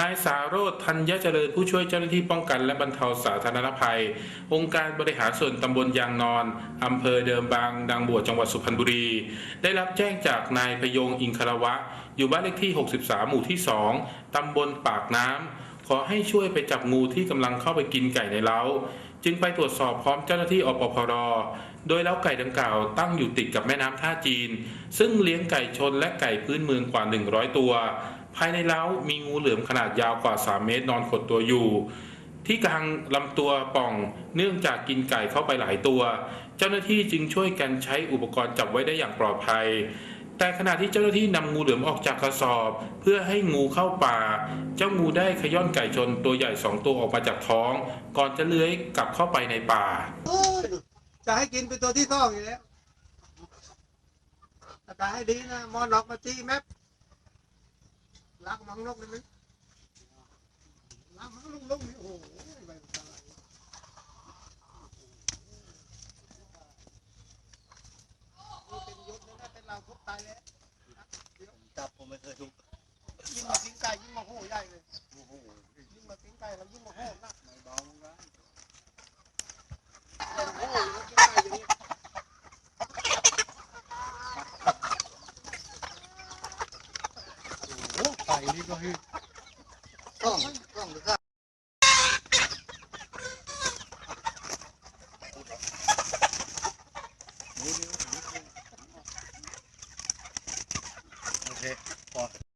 นายสาโรธธัญเจริญผู้ช่วยเจ้าหน้าที่ป้องกันและบรรเทาสาธารณภัย องค์การบริหารส่วนตำบลยางนอนอำเภอเดิมบางดังบวชจังหวัดสุพรรณบุรี ได้รับแจ้งจากนายพยงอิงคารวะ อยู่บ้านเลขที่ 63 หมู่ที่ 2 ตำบลปากน้ำขอให้ช่วยไปจับงูที่กำลังเข้าไปกินไก่ในเล้า จึงไปตรวจสอบพร้อมเจ้าหน้าที่อปพรโดยเล้าไก่ดังกล่าวตั้งอยู่ติดกับแม่น้ำท่าจีน ซึ่งเลี้ยงไก่ชนและไก่พื้นเมืองกว่า 100 ตัว ภายในเล้ามีงูเหลือมขนาดยาวกว่า 3 เมตรนอนขดตัวอยู่ ที่กลางลำตัวป่องเนื่องจากกินไก่เข้าไปหลายตัว เจ้าหน้าที่จึงช่วยกันใช้อุปกรณ์จับไว้ได้อย่างปลอดภัย แต่ขณะที่เจ้าหน้าที่นำงูเหลือมออกจากกระสอบ เพื่อให้งูเข้าป่า เจ้างูได้ขย้อนไก่ชนตัวใหญ่สองตัวออกมาจากท้อง ก่อนจะเลื้อยกลับเข้าไปในป่า จะให้กินเป็นตัวที่ต้องอยู่แล้วอากาศให้ดีนะมอนอกมาตีแมป ลักมังนกเลยไหมลักมังนกลงนี่โอ้โหใบตายนี่เป็นยศเลยนะเป็นเราทุบตายแล้วจับผมไม่เคยถูกยิ่งมาทิ้งไก่ยิ่งมาโห่ใหญ่เลยโอ้โหยิ่งมาทิ้งไก่เรายิ่งมาโห่ ส่นี่ก็คือกล้องกล้องได้โอเคพอ